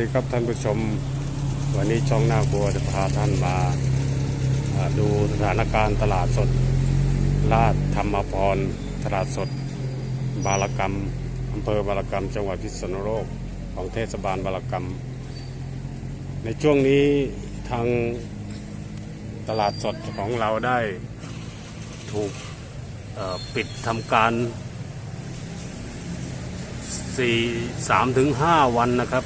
สวัสดีครับท่านผู้ชม วันนี้ช่องหน้าบัวจะพาท่านมาดูสถานการณ์ตลาดสด ลาดธรรมพรตลาดสด บารกรรมอำเภอบารกรรม จังหวัดพิษณุโลกของเทศบาลบารกรรม ในช่วงนี้ทางตลาดสดของเราได้ถูกปิดทำการสี่สามถึงห้าวันนะครับ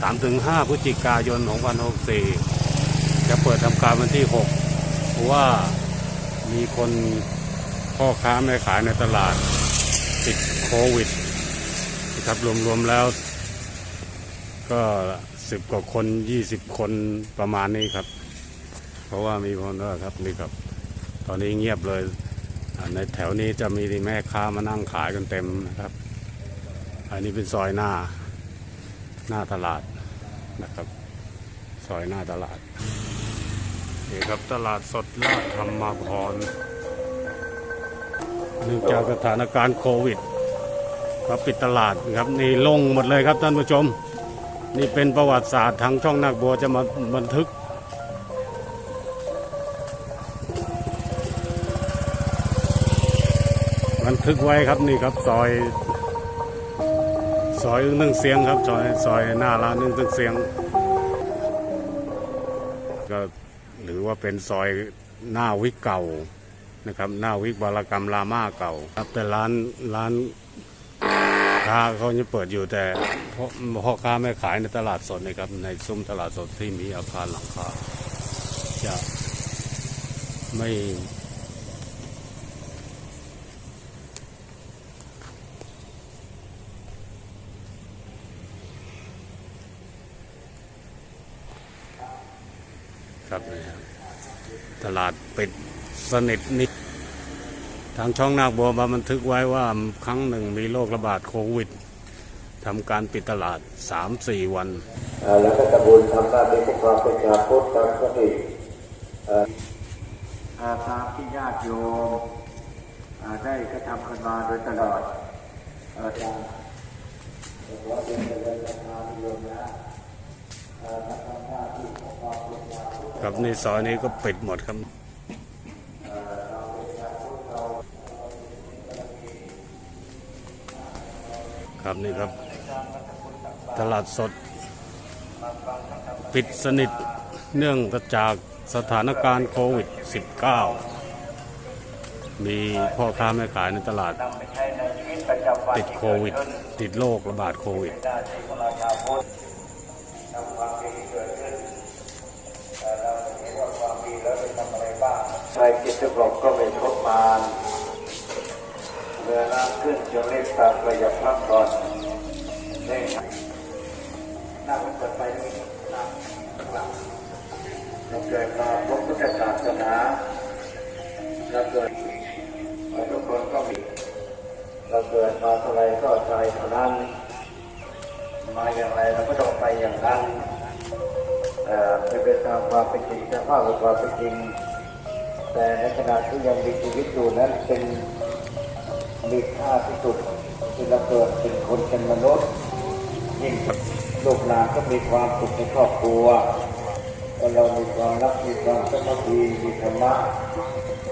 สามถึงห้าพฤศจิกายนของวันหกสี่จะเปิดทำการวันที่หกเพราะว่ามีคนพ่อค้าแม่ขายในตลาด ติดโควิดนะครับรวมๆแล้ว ก็สิบกว่าคนยี่สิบคนประมาณนี้ครับ เพราะว่ามีคนเออครับนี่ครับ ตอนนี้เงียบเลย ในแถวนี้จะมีแม่ค้ามานั่งขายกันเต็มนะครับ อันนี้เป็นซอยหน้า หน้าตลาดนะครับ ซอยหน้าตลาดนี่ครับตลาดสดลาดธรรมาพรเนื่องจากสถานการณ์โควิดก็ปิดตลาดครับนี่ลงหมดเลยครับท่านผู้ชม นี่เป็นประวัติศาสตร์ทางช่องนักบัวจะมาบันทึกบันทึกไว้ครับนี่ครับซอย ซอยอึ้งนึ่งเสียงครับซอยซอยหน้าร้านอึ้งนึ่งเสียง ก็หรือว่าเป็นซอยหน้าวิกเก่านะครับหน้าวิกบารกรรมรามาเก่า ครับแต่ร้านร้านค้าเขายังเปิดอยู่แต่พ่อพ่อค้าไม่ขายในตลาดสดนะครับในซุ้มตลาดสดที่มีอาคารหลังคาจะไม่ ครับนะครับตลาดปิดสนิทนิดทางช่องนาคบัวมาบันทึกไว้ว่าครั้งหนึ่งมีโรคระบาดโควิดทำการปิดตลาด 3-4 วันเอ่อแล้วก็ตะบุญทำหน้าที่ปกครองเป็นชาวพุทธตามสติเอ่อเอ่อตามที่ญาติโยมเอ่อได้กระทำกันมาโดยตลอด ครับในซอยนี้ก็ปิดหมดครับครับนี่ครับ ตลาดสด ปิดสนิทเนื่องจากสถานการณ์โควิด -19 มีพ่อค้าแม่ขายในตลาด ติดโควิด ติดโรคระบาดโควิด ใครจิตสงบก็ไม่ทุกมานเมื่อน้ำขึ้นจงเรียกตามประหยัดพักผ่อนเร่งนั่งเปิดไฟนี่นั่งข้างหลังเราเกิดมาพบพุทธศาสนาเราเกิดเราทุกคนก็มีเราเกิดมาเท่าไรก็ใจเท่านั้น มาอย่างไรเราก็ต้องไปอย่างนั้นเอ่เป็นไปตามความเป็นจริงสภาพของความเป็นจริง แต่ในขณะที่ยังมีชีวิตอยู่นั้นเป็นมีค่าที่สุดที่เราเกิดเป็นคนเป็นมนุษย์ยิ่งลูกหลานก็มีความสุขในครอบครัวก็เรามีความรักมีความสมัคคีมีธรรมะ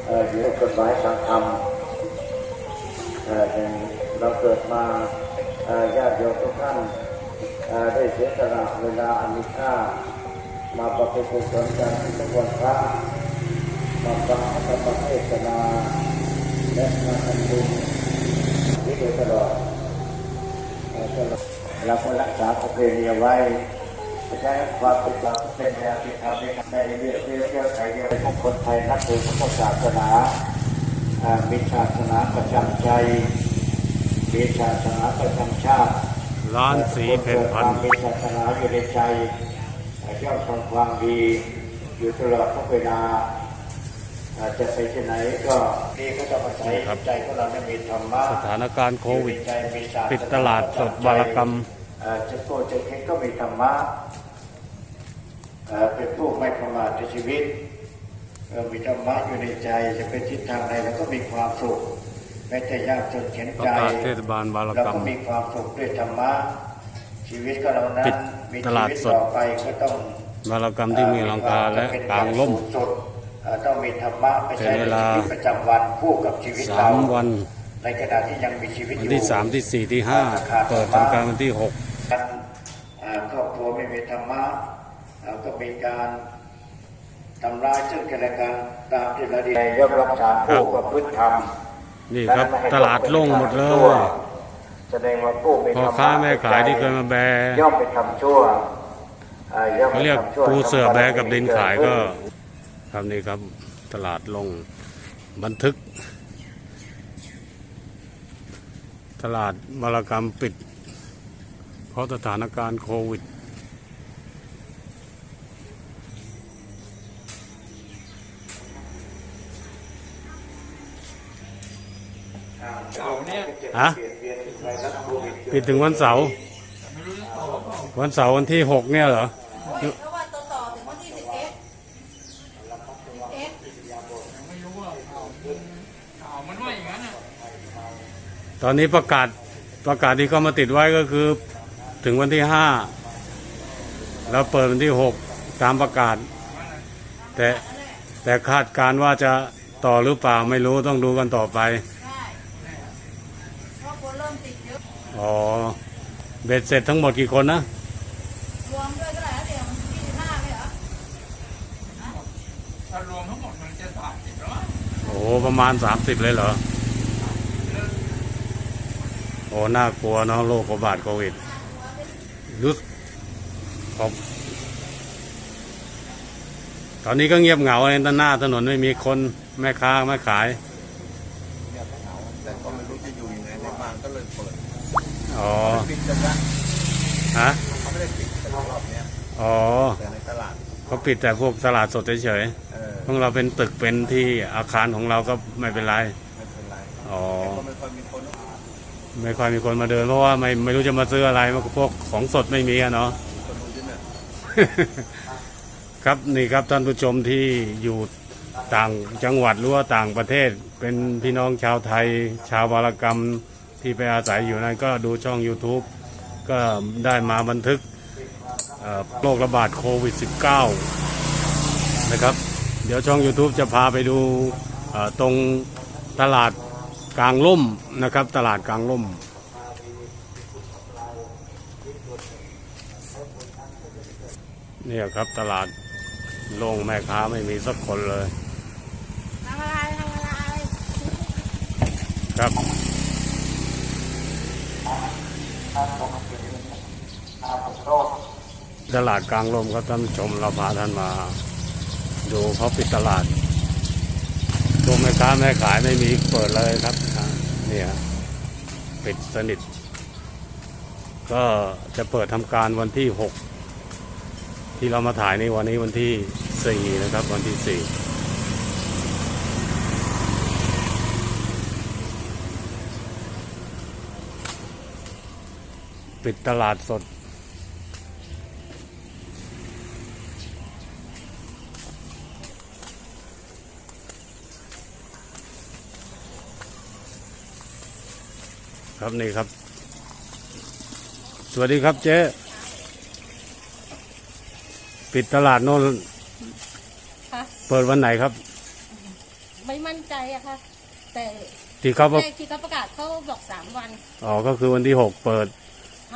เอ่อยู่ในกฎหมายทางธรรมเอ่ออย่างเราเกิดมาเอ่อญาติโยมทุกท่านเอ่อได้เสียสละเวลาอันมีค่ามาประพฤติกุศลกันทุกวันพระมาฟังพระธรรมเทศนา และมาทำบุญนี้โดยตลอดเราก็รักษาประเพณีไว้ใช้ความเป็นหลักเป็นแนวที่ทำให้ในเรื่องเรื่องเกี่ยวกับเรื่องของคนไทยนับถือพระพุทธศาสนามีศาสนาประจำใจมีศาสนาประจำชาติร้านสีเพนพันมมีศาสนาอยู่ในใจเจ้าทำความดีอยู่ตลอดทุกเวลา อ่าจะไปที่ไหนก็ดีก็จะมาใช้ใจของเราเนี่ยมีธรรมะสถานการณ์โควิดอยู่ในใจมีศสนปิดตลาดสดบารกรรมอ่าจะโกรธจะเค็งก็มีธรรมะอ่าเป็นผู้ไม่ประมาทในชีวิตเอ่อมีธรรมะอยู่ในใจจะเป็นทิศทางใดแล้วก็มีความสุขแม้จะยากจนเข็นประใจกาศเทศบาลบารเรากรรมก็มีความสุขด้วยธรรมะชีวิตของเรานั้นปิดมีตลาดชีวิสดต่อไปก็ต้องวารกรรมที่มีหลังคาและกลางร่มสุดเอ่อ ต้องมีธรรมะไปใช้เป็นเวในลาชีวิตประจำวันคู่กับชีวิตสาเรามวันในขณะที่ยังมีชีวิตอวันยู่ที่สามที่สี่ที่ห้าเปิดทำการวันที่หกกันอ่าครอบครัวไม่มีธรรมะอ่าก็มีการทำร้ายซึ่งกันและกันตามที่เราได้ย่อมรักษาผู้ประพฤติธรรมนี่ครับตลาดโล่งหมดเลยแสดงว่าผู้มีพ่อค้าแม่ขายที่เคยมาแบย่อมไปทำชั่วอ่ย่อมไปเขาเรียกทำชั่วปูเสือแบกับดินขายก็ขึ้น ครับนี่ครับตลาดลงบันทึก ตลาดวารกรรมปิด เพราะสถานการณ์โควิด ฮะ ปิดถึงวันเสาร์ วันเสาร์วันที่หกเนี่ยเหรอ แล้ววันต่อต่อถึงวันที่สิบเอ็ดสิบเอ็ด ไม่รู้ว่าข่าวข่าวมันว่าอย่างนั้นอะ ต อนนี้ประกาศประกาศที่เขามาติดไว้ก็คือถึงวันที่ห้าแล้วเปิดวันที่หกตามประกาศ แต่แต่คาดการณ์ว่าจะต่อหรือเปล่าไม่รู้ต้องดูกันต่อไปได้เพราะคนเริ่มติดเยอะอ๋อเบ็ดเสร็จทั้งหมดกี่คนนะรวมด้วยเท่าไหร่แล้วเดี๋ยวยี่สิบห้าไหมเหรอถ้ารวมทั้งหมดมันจะสามสิบแล้วมั้งโอ้โหประมาณสามสิบเลยเหรอโอ้น่ากลัวเนาะโรคระบาดโควิดรู้สึกผมตอนนี้ก็เงียบเหงาเลยด้านหน้าถนนไม่มีคนแม่ค้าไม่ขายแต่ก็ไม่รู้จะอยู่ยังไงในบ้านก็เลยเปิดอ๋อปิดกันนะฮะเขาไม่ได้ปิดแต่รอบเนี้ยอ๋อแต่ในตลาดเขาปิดแต่พวกตลาดสดเฉยเออๆของเราเป็นตึกเป็นที่อาคารของเราก็ไม่เป็นไรไม่เป็นไร อ๋อ ก็ไม่ค่อยมีคน ไม่ค่อยมีคนมาเดินเพราะว่าไม่ไม่รู้จะมาซื้ออะไรพวกของสดไม่มีอะเนาะคนรู้ที่เนี่ยครับนี่ครับท่านผู้ชมที่อยู่ต่างจังหวัดหรือว่าต่างประเทศ เป็นพี่น้องชาวไทย ชาววารกรรมที่ไปอาศัยอยู่นั้นก็ดูช่อง YouTube ก็ได้มาบันทึกเอ่อโรคระบาดโควิด -19 นะครับ เดี๋ยวช่อง YouTube จะพาไปดูเอ่อตรงตลาด กลางล่มนะครับ ตลาดกลางล่ม เนี่ยครับตลาดโล่งแม่ค้าไม่มีสักคนเลยทำอะไรทำอะไรครับตลาดกลางลมครับท่านผู้ชมเราพาท่านมา ดูเขาปิดตลาด ตัวแม่ค้าแม่ขายไม่มีเปิดเลยครับเนี่ยปิดสนิท ก็จะเปิดทำการวันที่หกที่เรามาถ่ายในวันนี้วันที่สี่นะครับ วันที่สี่ปิดตลาดสด ครับนี่ครับ สวัสดีครับเจ๊ปิดตลาดโน่นค่ะเปิดวันไหนครับ ไม่มั่นใจอะค่ะ แต่ที่เขาบอกแรกที่เขาประกาศเขาบอกสามวันอ๋อก็คือวันที่หกเปิด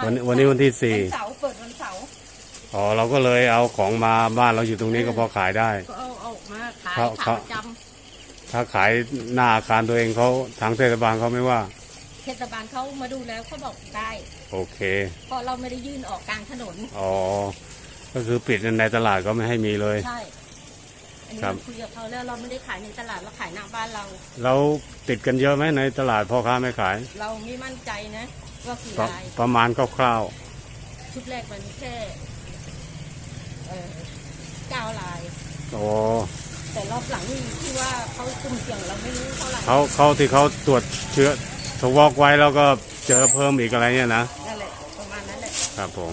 วันนี้วันนี้วันที่สี่วันเสาร์เปิดวันเสาร์อ๋อเราก็เลยเอาของมาบ้านเราอยู่ตรงนี้ก็พอขายได้ ก็เอาเอาออกมาขายเขาขาเขาประจถ้าขายหน้าอาคารตัวเองเขาทางเทศบาลเขาไม่ว่าำเท ศบาลเขามาดูแล้วเขาบอกได้โอเค เพราะเราไม่ได้ยื่นออกกลางถนน อ๋อ ก็คือปิดในตลาดก็ไม่ให้มีเลย ใช่ อันนี้ครับ เราคุยกับเขาแล้วเราไม่ได้ขายในตลาดเราขายหน้าบ้านเรา แล้วติดกันเยอะไหมในตลาดพ่อค้าไม่ขายเราไม่มั่นใจนะว่ากี่ประรายประมาณคร่าวชุดแรกมันแค่เออเก้ารายๆโอ้แต่รอบหลังนี่ที่ว่าเขากลุ่มเสี่ยงเราไม่รู้เท่าไหร่เขาเขาที่เขาตรวจเชื้อ ทวอกไว้แล้วก็เจอเพิ่มอีกอะไรเนี่ยนะนั่นแหละประมาณนั้นแหละครับผม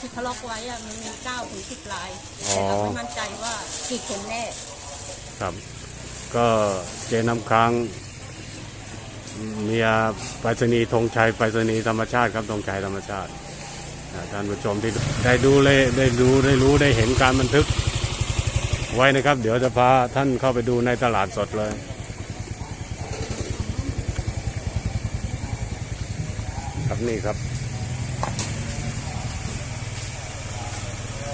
ที่เขาล็อกไว้อะมันมีเก้าถึงสิบรายอ๋อแต่เราไม่มั่นใจว่ากี่คนแน่ ครับ ก็เจน้ำค้างเมียไปรษณีย์ธงชัยไปรษณีย์ธรรมชาติครับธงชัยธรรมชาติอ่าท่านผู้ชมที่ได้ดูเลยได้ดูได้รู้ได้เห็นการบันทึกไว้นะครับ เดี๋ยวจะพาท่านเข้าไปดูในตลาดสดเลย ครับนี่ครับ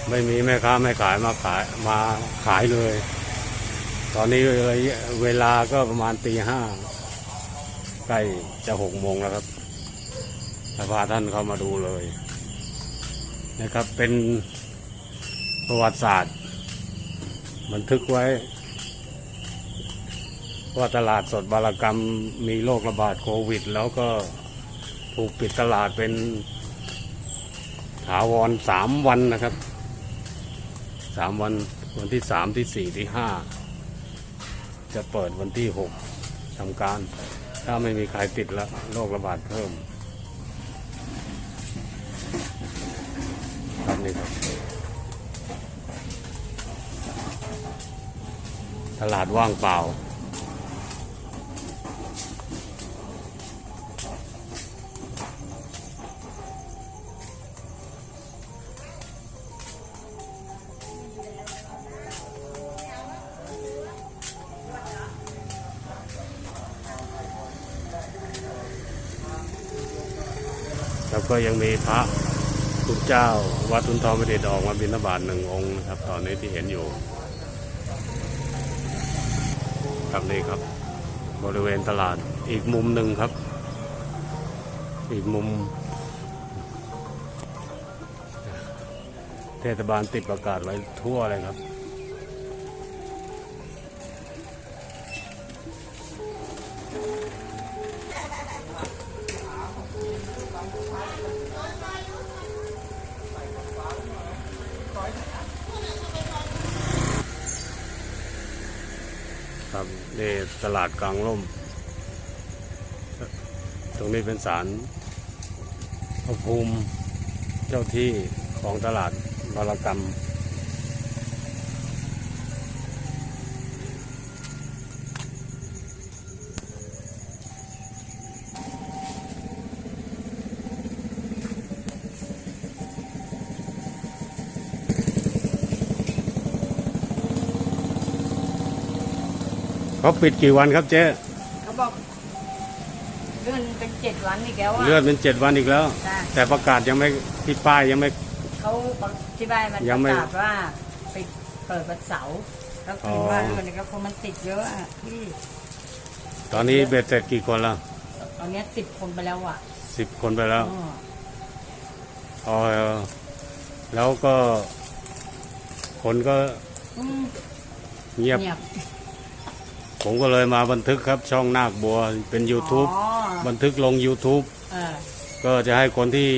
ไม่มีแม่ค้าไม่ขายมาขายมาขายเลย ตอนนี้เวลาก็ประมาณตีห้าใกล้จะหกโมงแล้วครับจะพาท่านเข้ามาดูเลยนะครับ เป็นประวัติศาสตร์ บันทึกไว้ ว่าตลาดสดบารกรรมมีโรคระบาดโควิด แล้วก็ ถูกปิดตลาดเป็นถาวรสามวันนะครับสามวันวันที่สามที่สี่ที่ห้าจะเปิดวันที่หกทำการ ถ้าไม่มีใครติดแล้วโรคระบาดเพิ่มครับนี่ครับ ตลาดว่างเปล่า ก็ยังมีพระคุณเจ้า วัดทุนทองประดิษฐ์ออกมาบิณฑบาตหนึ่งองค์ครับ ตอนนี้ที่เห็นอยู่ ครับนี่ครับ บริเวณตลาดอีกมุมหนึ่งครับ อีกมุม เทศบาลติดประกาศไว้ทั่วเลยครับ นี่ตลาดกลางร่ม ตรงนี้เป็นศาลพระภูมิเจ้าที่ของตลาดบารกรรม เขาปิดกี่วันครับเจ๊เขาบอกเลื่อนเป็นเจ็ดวันอีกแล้วอะเลื่อนเป็นเจ็ดวันอีกแล้ว จ้ะแต่ประกาศยังไม่ที่ป้ายยังไม่ เขาที่บ้านมันยัปงไม่ระกาศว่าไปเปิดวันเสาร์แล้วคือว่าเรื่องนี้ก็คงมันติดเยอะอะพี่ตอนนี้เบ็ดเสร็จกี่คนแล้วตอนเนี้สิบคนไปแล้วอะสิบคนไปแล้วอ๋อพอแล้วก็คนก็อืมเงียบเงียบ ผมก็เลยมาบันทึกครับช่องนาคบัวเป็น YouTube อ๋อ บันทึกลง YouTube เออก็จะให้คนที่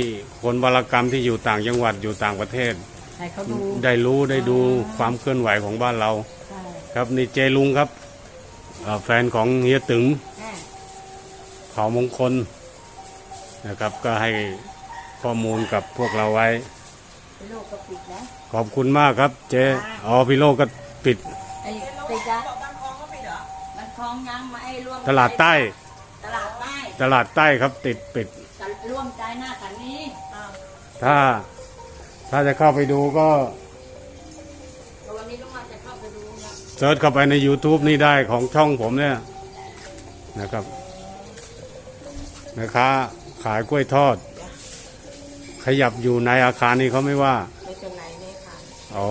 คนวรกรรมที่อยู่ต่างจังหวัดอยู่ต่างประเทศ ให้เขาดูได้รู้ได้ดูอ๋อความเคลื่อนไหวของบ้านเรา ใช่ครับนี่เจลุงครับอ่าแฟนของเฮียตึงแม่เขามงคลนะครับ ก็ให้ข้อมูลกับพวกเราไว้ไปโลกก็ปิดนะ ขอบคุณมากครับ เจอ๋อพี่โลกก็ปิดไอ้ปิดอะ คลองยังมาไอ้ร่วมตลาดใต้ ตลาดใต้ตลาดใต้ครับติดปิด ร่วมใจหน้ากันนี้อ้าวถ้า ถ้าจะเข้าไปดูก็แต่วันนี้ลุงมาจะเข้าไปดูนะเซิร์ชเข้าไปใน YouTube นี่ได้ของช่องผมเนี่ยนะครับนะคะขายกล้วยทอด ขยับอยู่ในอาคารนี้เขาไม่ว่า ไปตรงไหนเนี่ยค่ะ อ๋อ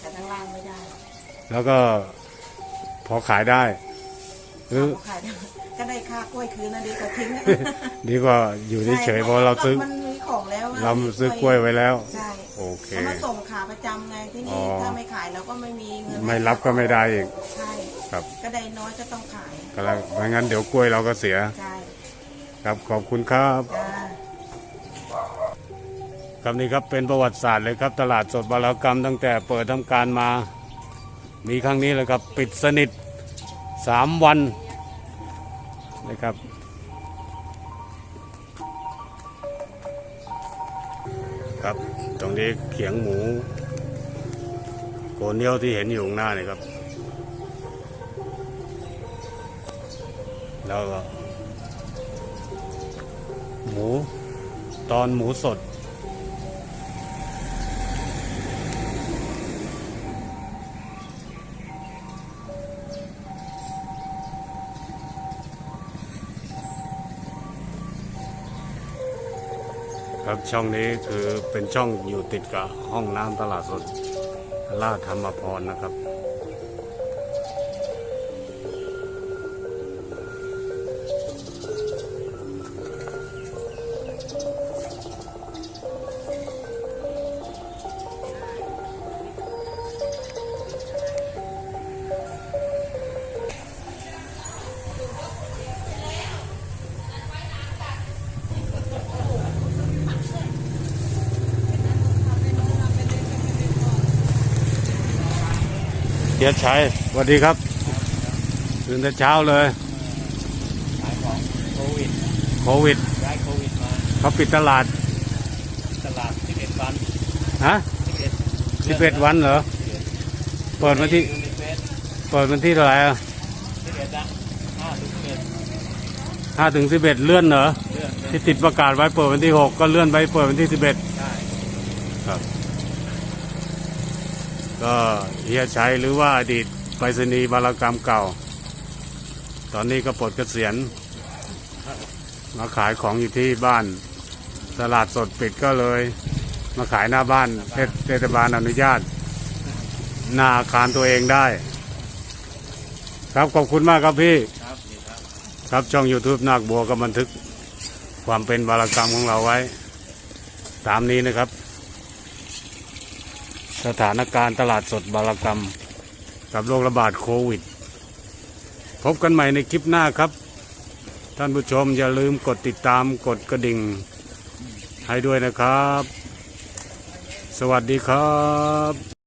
แต่ข้างล่างไม่ได้ แล้วก็พอขายได้ หรือขายได้ก็ได้ค่ากล้วยคืนนะดีกว่าทิ้งดีกว่าอยู่เฉยๆเพราะเราซื้อ มันมีของแล้วะเราซื้อกล้วยไว้แล้ว ใช่โอเคเขามาส่งขาประจำไงที่อ๋นี่อ ถ้าไม่ขายเราก็ไม่มีเงินไม่รับก็ไม่ได้อีก ใช่ครับ ก็ได้น้อยก็ต้องขายก็แล้วไม่งั้นเดี๋ยวกล้วยเราก็เสีย ใช่ครับขอบคุณครับ จ้า ครับนี่ครับเป็นประวัติศาสตร์เลยครับ ตลาดสดบารกรรมตั้งแต่เปิดทำการมา มีครั้งนี้เลยครับ ปิดสนิท สามวันนะครับ ครับตรงนี้เขียงหมูโกเนียวที่เห็นอยู่ข้างหน้านี่ครับ แล้วก็หมูตอนหมูสด ช่องนี้คือเป็นช่องอยู่ติดกับห้องน้ำตลาดสดลาดธรรมพรนะครับ เฮียชัยสวัสดีครับ ตื่นแต่เช้าเลยขายของโควิดโควิดย้ายโควิดมาเขาปิดตลาดตลาด 11 วันฮะ11สิบเอ็ดวันเหรอ เปิดวันที่ยูนิเฟสเปิดวันที่เท่าไหร่อะ11ละ5ถึง11ห้าถึงสิบเอ็ดเลื่อนเหรอเลื่อนเป็นที่ติดประกาศไว้เปิดวันที่หกก็เลื่อนไปเปิดวันที่สิบเอ็ดใช่ ก็เฮียชัยหรือว่าอดีตไปรษณีย์บารกรรมเก่า ตอนนี้ก็ปลดเกษียณมาขายของอยู่ที่บ้านตลาดสดปิดก็เลย มาขายหน้าบ้านเทศบาลอนุญาต หน้าอาคารตัวเองได้ ครับขอบคุณมากครับพี่ ครับนี่ครับครับช่อง YouTube นาคบัวก็บันทึกความเป็นบารกรรมของเราไว้ ตามนี้นะครับ สถานการณ์ตลาดสดบารกรรม กับโรคระบาดโควิด พบกันใหม่ในคลิปหน้าครับ ท่านผู้ชมอย่าลืมกดติดตามกดกระดิ่ง ให้ด้วยนะครับ สวัสดีครับ